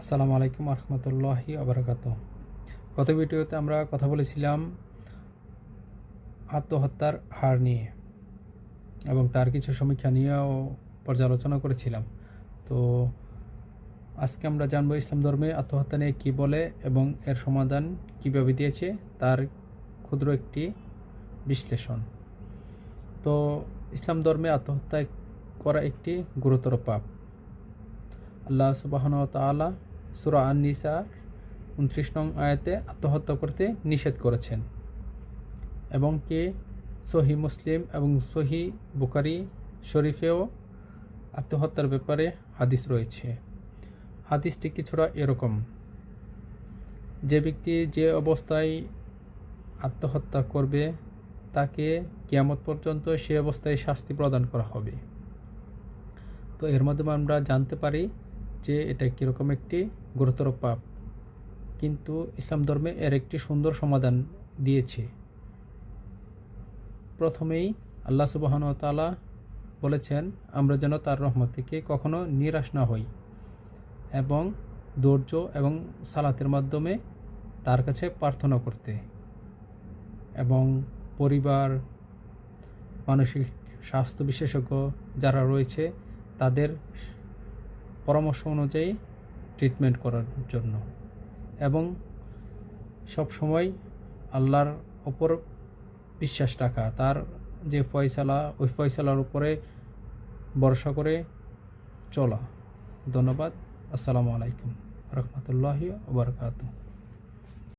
আসসালামু আলাইকুম রহমতুল্লাহি আবরাকাত গত ভিডিওতে আমরা কথা বলেছিলাম আত্মহত্যার হার নিয়ে এবং তার কিছু সমীক্ষা নিয়েও পর্যালোচনা করেছিলাম। তো আজকে আমরা জানব ইসলাম ধর্মে আত্মহত্যা নিয়ে কী বলে এবং এর সমাধান কীভাবে দিয়েছে তার ক্ষুদ্র একটি বিশ্লেষণ। তো ইসলাম ধর্মে আত্মহত্যা করা একটি গুরুতর পাপ। আল্লাহ সুবাহন তালা সুরা আন উনত্রিশ নং আয়াতে আত্মহত্যা করতে নিষেধ করেছেন। এবং কি? সহি মুসলিম এবং সহি বুকারি শরীফেও আত্মহত্যার ব্যাপারে হাদিস রয়েছে। হাদিসটি কিছুটা এরকম। যে ব্যক্তি যে অবস্থায় আত্মহত্যা করবে, তাকে কিয়ামত পর্যন্ত সে অবস্থায় শাস্তি প্রদান করা হবে। তো এর মাধ্যমে আমরা জানতে পারি যে এটা কীরকম একটি গুরুতর পাপ। কিন্তু ইসলাম ধর্মে এর একটি সুন্দর সমাধান দিয়েছে। প্রথমেই আল্লাহ সুবাহন তালা বলেছেন, আমরা যেন তার রহমত থেকে কখনো নিরাশ না হই এবং ধৈর্য এবং সালাতের মাধ্যমে তার কাছে প্রার্থনা করতে এবং পরিবার, মানসিক স্বাস্থ্য বিশেষজ্ঞ যারা রয়েছে, তাদের পরামর্শ অনুযায়ী ট্রিটমেন্ট করার জন্য। এবং সব সময় আল্লাহর ওপর বিশ্বাস রাখা, তার যে ফয়সালা, ওই ফয়সালার উপরে ভরসা করে চলা। ধন্যবাদ। আসসালামু আলাইকুম। রহমতুল্লাহ ওবরকাতু